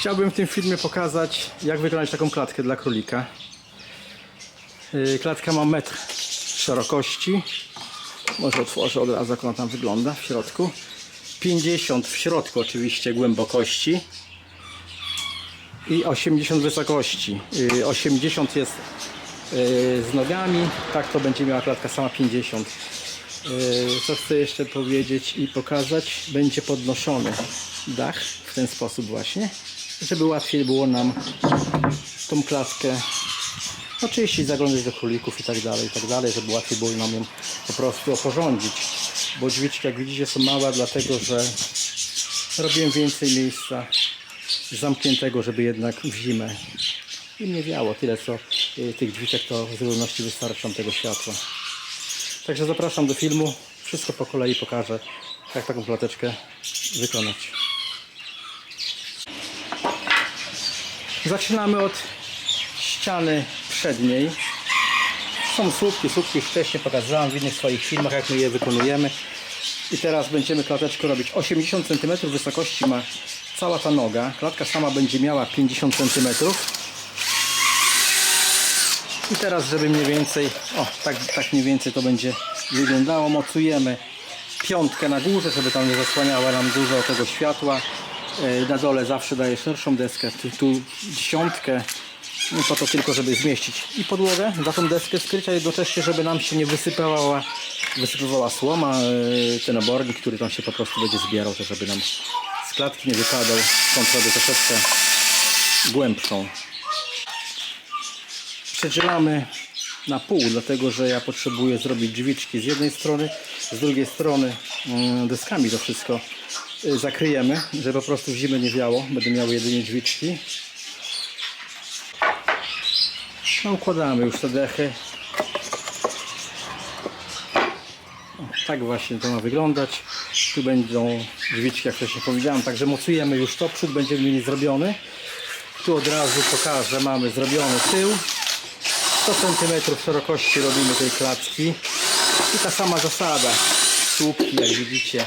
Chciałbym w tym filmie pokazać, jak wykonać taką klatkę dla królika. Yy, Klatka ma metr szerokości. Może otworzę od razu, jak ona tam wygląda w środku. 50 w środku oczywiście głębokości i 80 wysokości. Yy, 80 jest yy, z nogami, tak to będzie miała klatka sama 50. Yy, Co chcę jeszcze powiedzieć i pokazać, będzie podnoszony dach w ten sposób właśnie, żeby łatwiej było nam tą klatkę oczywiście zaglądać do królików i tak dalej, i tak dalej, żeby łatwiej było nam ją po prostu oporządzić. Bo drzwiczki jak widzicie są małe, dlatego że robiłem więcej miejsca zamkniętego, żeby jednak w zimę im nie wiało. Tyle co y, tych drzwiczek to w zupełności wystarczą tego światła. Także zapraszam do filmu. Wszystko po kolei pokażę, jak taką klateczkę wykonać. Zaczynamy od ściany przedniej. Są słupki, słupki już wcześniej pokazywałem w innych swoich filmach, jak my je wykonujemy. I teraz będziemy klateczkę robić 80 cm wysokości ma cała ta noga. Klatka sama będzie miała 50 cm. I teraz, żeby mniej więcej, o tak, tak mniej więcej to będzie wyglądało, mocujemy piątkę na górze, żeby tam nie zasłaniała nam dużo tego światła. E, Na dole zawsze daję szerszą deskę, tu, dziesiątkę, no po to tylko, żeby zmieścić. I podłogę, za tą deskę skryć, a jednocześnie, żeby nam się nie wysypywała, wysypywała słoma, e, ten obornik, który tam się po prostu będzie zbierał, to żeby nam z klatki nie wypadał, stąd robię troszeczkę głębszą. Przedzielamy na pół, dlatego że ja potrzebuję zrobić drzwiczki z jednej strony, z drugiej strony mm, deskami to wszystko zakryjemy, żeby po prostu w zimę nie wiało. Będę miał jedynie drzwiczki. No, układamy już te dechy. O, tak właśnie to ma wyglądać. Tu będą drzwiczki, jak wcześniej powiedziałem, także mocujemy już to. Przód będziemy mieli zrobiony. Tu od razu pokażę, mamy zrobiony tył. 100 cm szerokości robimy tej klatki i ta sama zasada słupki jak widzicie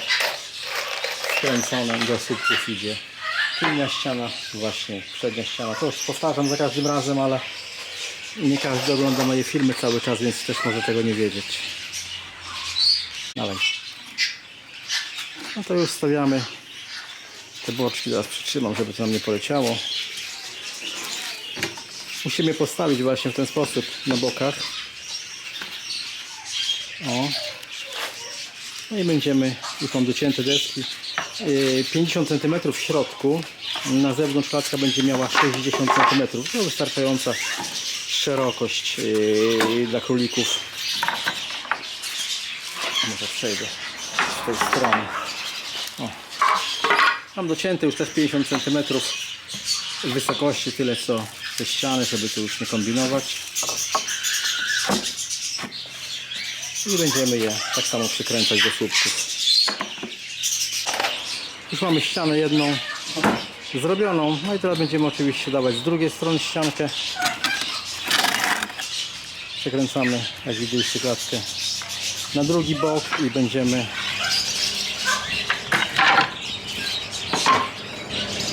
skręcone do słupków idzie. Tylnia ściana właśnie przednia ściana. To już powtarzam za każdym razem ale nie każdy ogląda moje filmy cały czas więc też może tego nie wiedzieć. Dalej. No to już stawiamy te boczki teraz przytrzymam żeby to nam nie poleciało. Musimy postawić właśnie w ten sposób na bokach. O. No i będziemy, już mam docięte deski. Yy, 50 cm w środku. Na zewnątrz klatka będzie miała 60 cm. To wystarczająca szerokość yy, dla królików. Może przejdę z tej strony. O. Mam docięte już też 50 cm wysokości, tyle co te ściany, żeby tu już nie kombinować. I będziemy je tak samo przykręcać do słupków. Już mamy ścianę jedną zrobioną. No i teraz będziemy oczywiście dawać z drugiej strony ściankę. Przekręcamy, jak widzieliście, klatkę na drugi bok i będziemy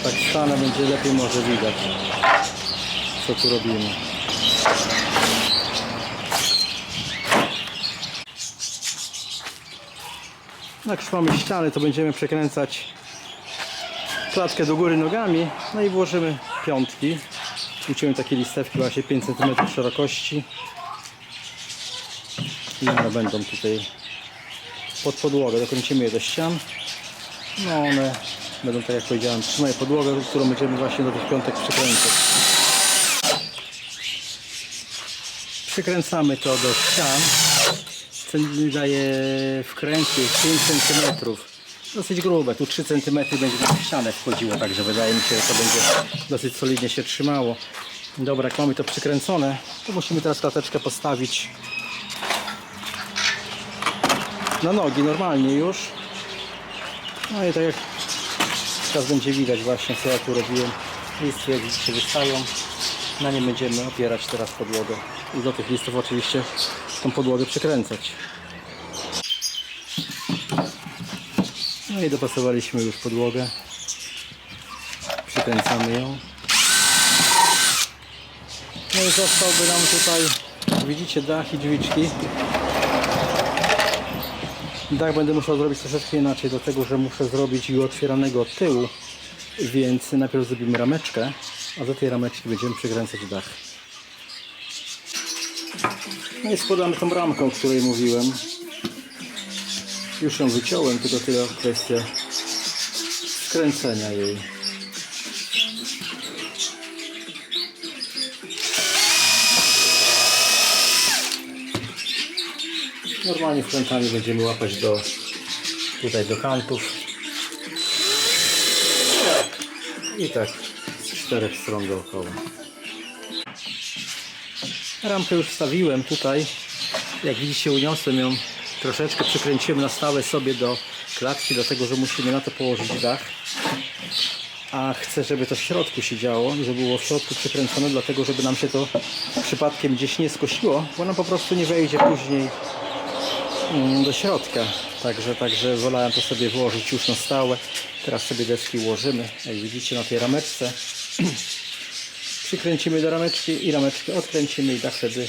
tak stanę będzie lepiej może widać co tu robimy jak już mamy ściany to będziemy przekręcać klatkę do góry nogami no i włożymy piątki uciąłem takie listewki właśnie 5 cm szerokości i one będą tutaj pod podłogę dokręcimy je do ścian no one będą, tak jak powiedziałem, trzymają podłogę, którą będziemy właśnie do tych piątek przykręcać. Przykręcamy to do ścian. Ten daje wkręty 5 cm. Dosyć grube, tu 3 cm będzie na ścianę wchodziło, także wydaje mi się, że to będzie dosyć solidnie się trzymało. Dobra, jak mamy to przykręcone, to musimy teraz klateczkę postawić na nogi normalnie już. No i tak jak teraz będzie widać właśnie co ja tu robiłem. Listy jak widzicie wystają. Na nie będziemy opierać teraz podłogę. I do tych listów oczywiście tą podłogę przekręcać. No i dopasowaliśmy już podłogę. Przykręcamy ją. No i zostałby nam tutaj, widzicie, dach i drzwiczki. Dach będę musiał zrobić troszeczkę inaczej, dlatego że muszę zrobić i otwieranego od tyłu, więc najpierw zrobimy rameczkę, a do tej rameczki będziemy przykręcać dach. No i składamy tą ramkę, o której mówiłem. Już ją wyciąłem, tylko tyle kwestia skręcenia jej. Normalnie wkrętami będziemy łapać do tutaj do kantów. I tak z czterech stron dookoła. Rampę już wstawiłem tutaj. Jak widzicie uniosłem ją, troszeczkę przykręciłem na stałe sobie do klatki, dlatego że musimy na to położyć dach. A chcę, żeby to w środku się działo, żeby było w środku przykręcone, dlatego żeby nam się to przypadkiem gdzieś nie skosiło, bo nam po prostu nie wejdzie później mm, do środka. Także, także wolałem to sobie włożyć już na stałe. Teraz sobie deski ułożymy, jak widzicie na tej rameczce. Przykręcimy do rameczki i rameczkę odkręcimy i dach wtedy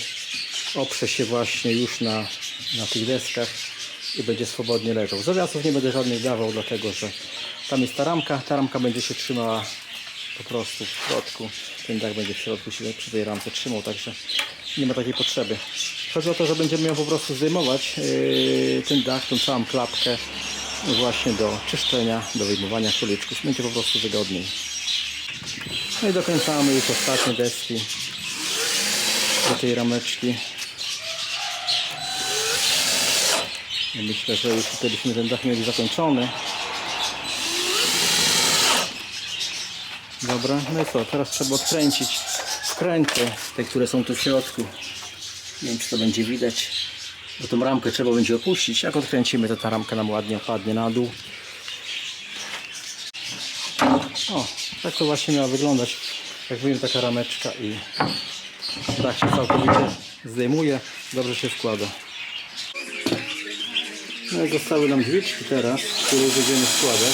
oprze się właśnie już na, na tych deskach i będzie swobodnie leżał. Zawiasów nie będę żadnych dawał, dlatego że tam jest ta ramka, ta ramka będzie się trzymała po prostu w środku. Ten dach będzie w środku się przy tej ramce trzymał, także nie ma takiej potrzeby. Chodzi o to, że będziemy ją po prostu zdejmować, yy, ten dach, tą całą klapkę właśnie do czyszczenia, do wyjmowania króliczków. Będzie po prostu wygodniej. No i dokręcamy już ostatnie deski do tej rameczki. Myślę, że już tutaj byśmy ten dach mieli zakończony. Dobra, no i co, teraz trzeba odkręcić wkręty, te, które są tu w środku. Nie wiem, czy to będzie widać, bo tą ramkę trzeba będzie opuścić. Jak odkręcimy, to ta ramka nam ładnie opadnie na dół. O, tak to właśnie miała wyglądać. Jak mówiłem, taka rameczka i dach się całkowicie zdejmuje, dobrze się składa. No i zostały nam drzwiczki teraz, które będziemy składać.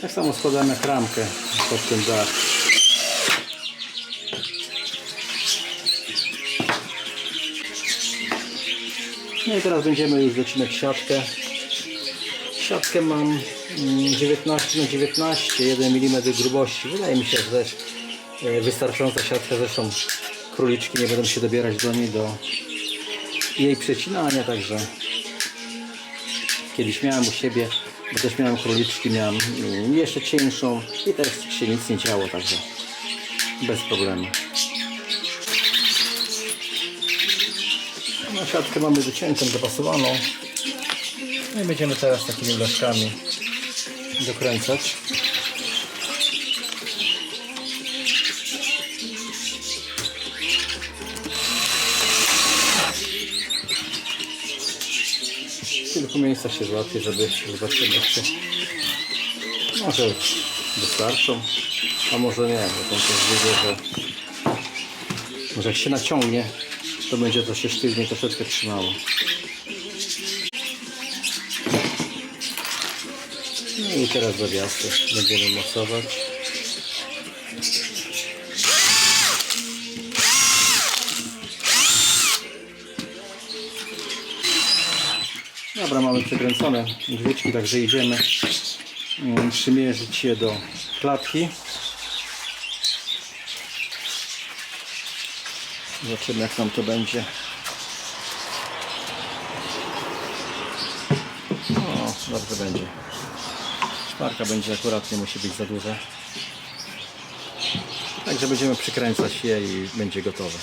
Tak samo składamy jak ramkę pod ten dach. No i teraz będziemy już docinać siatkę. Siatkę mam mm, 19 na 19, 1 mm grubości. Wydaje mi się, że też e, wystarczająca siatka. Zresztą króliczki nie będą się dobierać do niej do jej przecinania, także kiedyś miałem u siebie, bo też miałem króliczki, miałem mm, jeszcze cieńszą i też się nic nie działo, także bez problemu. No, siatkę mamy dociętą, dopasowaną. No i będziemy teraz takimi blaszkami dokręcać. Kilku miejscach się złapie, żeby zobaczyć jeszcze. Może wystarczą, a może nie, bo tam też widzę, że może jak się naciągnie, to będzie to się sztywnie troszeczkę trzymało. I teraz zawiasy będziemy mocować. Dobra, mamy przekręcone drzwiczki, także idziemy mm, przymierzyć je do klatki. Zobaczymy jak nam to będzie. O, dobrze będzie. Szparka będzie akurat, nie musi być za duża. Także będziemy przykręcać je i będzie gotowe.